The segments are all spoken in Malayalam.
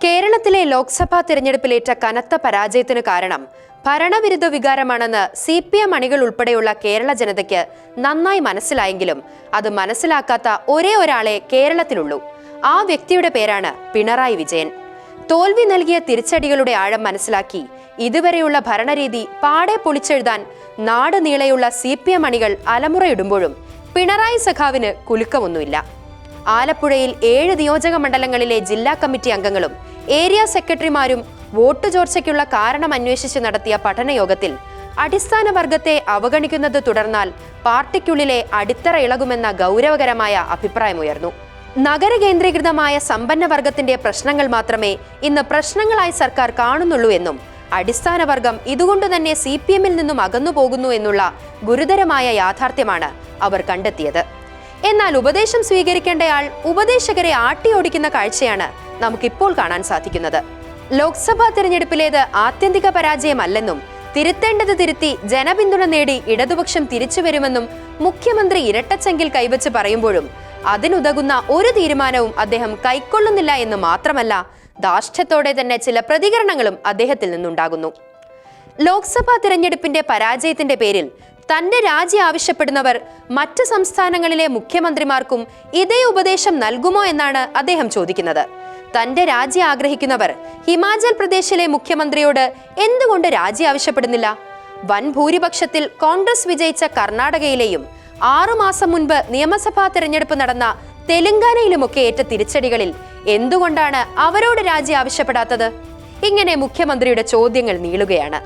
കേരളത്തിലെ ലോക്സഭാ തിരഞ്ഞെടുപ്പിലേറ്റ കനത്ത പരാജയത്തിന് കാരണം ഭരണവിരുദ്ധ വികാരമാണെന്ന് സി പി എം അണികൾ ഉൾപ്പെടെയുള്ള കേരള ജനതയ്ക്ക് നന്നായി മനസ്സിലായെങ്കിലും അത് മനസ്സിലാക്കാത്ത ഒരേ ഒരാളെ കേരളത്തിലുള്ളൂ. ആ വ്യക്തിയുടെ പേരാണ് പിണറായി വിജയൻ. തോൽവി നൽകിയ തിരിച്ചടികളുടെ ആഴം മനസ്സിലാക്കി ഇതുവരെയുള്ള ഭരണരീതി പാടെ പൊളിച്ചെഴുതാൻ നാട് നീളെയുള്ള സി പി എം അണികൾ അലമുറയിടുമ്പോഴും പിണറായി സഖാവിന് കുലുക്കമൊന്നുമില്ല. ആലപ്പുഴയിൽ ഏഴ് നിയോജക മണ്ഡലങ്ങളിലെ ജില്ലാ കമ്മിറ്റി അംഗങ്ങളും ഏരിയ സെക്രട്ടറിമാരും വോട്ട് ചോർച്ചയ്ക്കുള്ള കാരണം അന്വേഷിച്ച് നടത്തിയ പഠനയോഗത്തിൽ അടിസ്ഥാന വർഗത്തെ അവഗണിക്കുന്നത് തുടർന്നാൽ പാർട്ടിക്കുള്ളിലെ അടിത്തറ ഇളകുമെന്ന ഗൗരവകരമായ അഭിപ്രായമുയർന്നു. നഗര കേന്ദ്രീകൃതമായ സമ്പന്ന വർഗത്തിന്റെ പ്രശ്നങ്ങൾ മാത്രമേ ഇന്ന് പ്രശ്നങ്ങളായി സർക്കാർ കാണുന്നുള്ളൂ എന്നും അടിസ്ഥാന വർഗം ഇതുകൊണ്ട് തന്നെ സി പി എമ്മിൽ നിന്നും അകന്നു പോകുന്നു എന്നുള്ള ഗുരുതരമായ യാഥാർത്ഥ്യമാണ് അവർ കണ്ടെത്തിയത്. എന്നാൽ ഉപദേശം സ്വീകരിക്കേണ്ടയാൾ ഉപദേശകരെ ആട്ടിയോടിക്കുന്ന കാഴ്ചയാണ് നമുക്കിപ്പോൾ കാണാൻ സാധിക്കുന്നത്. ലോക്സഭാ തിരഞ്ഞെടുപ്പിലേത് ആത്യന്തിക പരാജയമല്ലെന്നും തിരുത്തേണ്ടത് തിരുത്തി ജനപിന്തുണ നേടി ഇടതുപക്ഷം തിരിച്ചു വരുമെന്നും മുഖ്യമന്ത്രി ഇരട്ടച്ചെങ്കിൽ കൈവച്ച് പറയുമ്പോഴും അതിനുതകുന്ന ഒരു തീരുമാനവും അദ്ദേഹം കൈക്കൊള്ളുന്നില്ല എന്ന് മാത്രമല്ല ധാർഷ്ട്യത്തോടെ തന്നെ ചില പ്രതികരണങ്ങളും അദ്ദേഹത്തിൽ നിന്നുണ്ടാകുന്നു. ലോക്സഭാ തിരഞ്ഞെടുപ്പിന്റെ പരാജയത്തിന്റെ പേരിൽ തന്റെ രാജി ആവശ്യപ്പെടുന്നവർ മറ്റ് സംസ്ഥാനങ്ങളിലെ മുഖ്യമന്ത്രിമാർക്കും ഇതേ ഉപദേശം നൽകുമോ എന്നാണ് അദ്ദേഹം ചോദിക്കുന്നത്. തന്റെ രാജി ആഗ്രഹിക്കുന്നവർ ഹിമാചൽ പ്രദേശിലെ മുഖ്യമന്ത്രിയോട് എന്തുകൊണ്ട് രാജി ആവശ്യപ്പെടുന്നില്ല? വൻ ഭൂരിപക്ഷത്തിൽ കോൺഗ്രസ് വിജയിച്ച കർണാടകയിലെയും ആറുമാസം മുൻപ് നിയമസഭാ തെരഞ്ഞെടുപ്പ് നടന്ന തെലങ്കാനയിലുമൊക്കെ ഏറ്റ തിരിച്ചടികളിൽ എന്തുകൊണ്ടാണ് അവരോട് രാജി ആവശ്യപ്പെടാത്തത്? ഇങ്ങനെ മുഖ്യമന്ത്രിയുടെ ചോദ്യങ്ങൾ നീളുകയാണ്.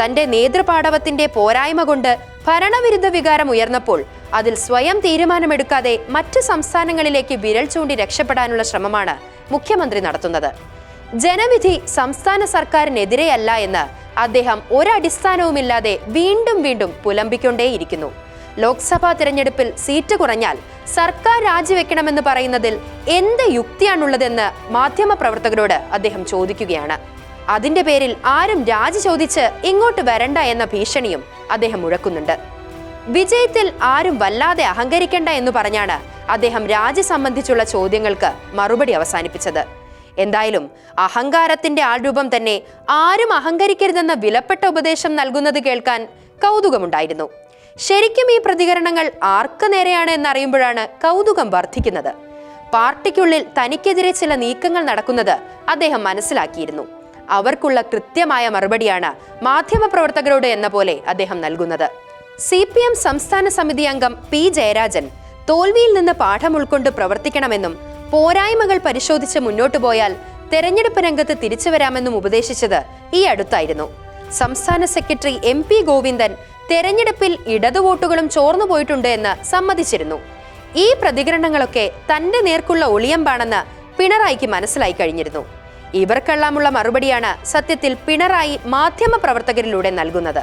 തന്റെ നേതൃപാടവത്തിന്റെ പോരായ്മ കൊണ്ട് ഭരണവിരുദ്ധ വികാരം ഉയർന്നപ്പോൾ അതിൽ സ്വയം തീരുമാനമെടുക്കാതെ മറ്റ് സംസ്ഥാനങ്ങളിലേക്ക് വിരൽ ചൂണ്ടി രക്ഷപ്പെടാനുള്ള ശ്രമമാണ് മുഖ്യമന്ത്രി നടത്തുന്നത്. ജനവിധി സംസ്ഥാന സർക്കാരിനെതിരെയല്ല എന്ന് അദ്ദേഹം ഒരടിസ്ഥാനവുമില്ലാതെ വീണ്ടും വീണ്ടും പുലമ്പിക്കൊണ്ടേയിരിക്കുന്നു. ലോക്സഭാ തിരഞ്ഞെടുപ്പിൽ സീറ്റ് കുറഞ്ഞാൽ സർക്കാർ രാജിവെക്കണമെന്ന് പറയുന്നതിൽ എന്ത് യുക്തിയാണുള്ളതെന്ന് മാധ്യമപ്രവർത്തകരോട് അദ്ദേഹം ചോദിക്കുകയാണ്. അതിന്റെ പേരിൽ ആരും രാജി ചോദിച്ച് ഇങ്ങോട്ട് വരണ്ട എന്ന ഭീഷണിയും അദ്ദേഹം മുഴക്കുന്നുണ്ട്. വിജയത്തിൽ ആരും വല്ലാതെ അഹങ്കരിക്കണ്ട എന്ന് പറഞ്ഞാണ് അദ്ദേഹം രാജി സംബന്ധിച്ചുള്ള ചോദ്യങ്ങൾക്ക് മറുപടി അവസാനിപ്പിച്ചത്. എന്തായാലും അഹങ്കാരത്തിന്റെ ആൾരൂപം തന്നെ ആരും അഹങ്കരിക്കരുതെന്ന വിലപ്പെട്ട ഉപദേശം നൽകുന്നത് കേൾക്കാൻ കൗതുകമുണ്ടായിരുന്നു. ശരിക്കും ഈ പ്രതികരണങ്ങൾ ആർക്ക് നേരെയാണ് എന്നറിയുമ്പോഴാണ് കൗതുകം വർദ്ധിക്കുന്നത്. പാർട്ടിക്കുള്ളിൽ തനിക്കെതിരെ ചില നീക്കങ്ങൾ നടക്കുന്നത് അദ്ദേഹം മനസ്സിലാക്കിയിരുന്നു. അവർക്കുള്ള കൃത്യമായ മറുപടിയാണ് മാധ്യമപ്രവർത്തകരോട് എന്ന പോലെ അദ്ദേഹം നൽകുന്നത്. സി പി എം സംസ്ഥാന സമിതി അംഗം പി ജയരാജൻ തോൽവിയിൽ നിന്ന് പാഠം ഉൾക്കൊണ്ട് പ്രവർത്തിക്കണമെന്നും പോരായ്മകൾ പരിശോധിച്ച് മുന്നോട്ടു പോയാൽ തെരഞ്ഞെടുപ്പ് രംഗത്ത് തിരിച്ചു വരാമെന്നും ഉപദേശിച്ചത് ഈ അടുത്തായിരുന്നു. സംസ്ഥാന സെക്രട്ടറി എം പി ഗോവിന്ദൻ തെരഞ്ഞെടുപ്പിൽ ഇടതു വോട്ടുകളും ചോർന്നു പോയിട്ടുണ്ട് എന്ന് സമ്മതിച്ചിരുന്നു. ഈ പ്രതികരണങ്ങളൊക്കെ തന്റെ നേർക്കുള്ള ഒളിയമ്പാണെന്ന് പിണറായിക്ക് മനസ്സിലായി കഴിഞ്ഞിരുന്നു. ഇവർക്കെല്ലാമുള്ള മറുപടിയാണ് സത്യത്തിൽ പിണറായി മാധ്യമപ്രവർത്തകരിലൂടെ നൽകുന്നത്.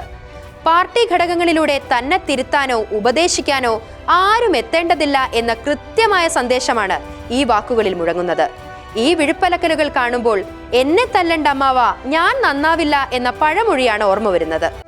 പാർട്ടി ഘടകങ്ങളിലൂടെ തന്നെ തിരുത്താനോ ഉപദേശിക്കാനോ ആരും എത്തേണ്ടതില്ല എന്ന കൃത്യമായ സന്ദേശമാണ് ഈ വാക്കുകളിൽ മുഴങ്ങുന്നത്. ഈ വിഴുപ്പലക്കലുകൾ കാണുമ്പോൾ എന്നെ തല്ലണ്ട അമ്മാവ ഞാൻ നന്നാവില്ല എന്ന പഴമൊഴിയാണ് ഓർമ്മ വരുന്നത്.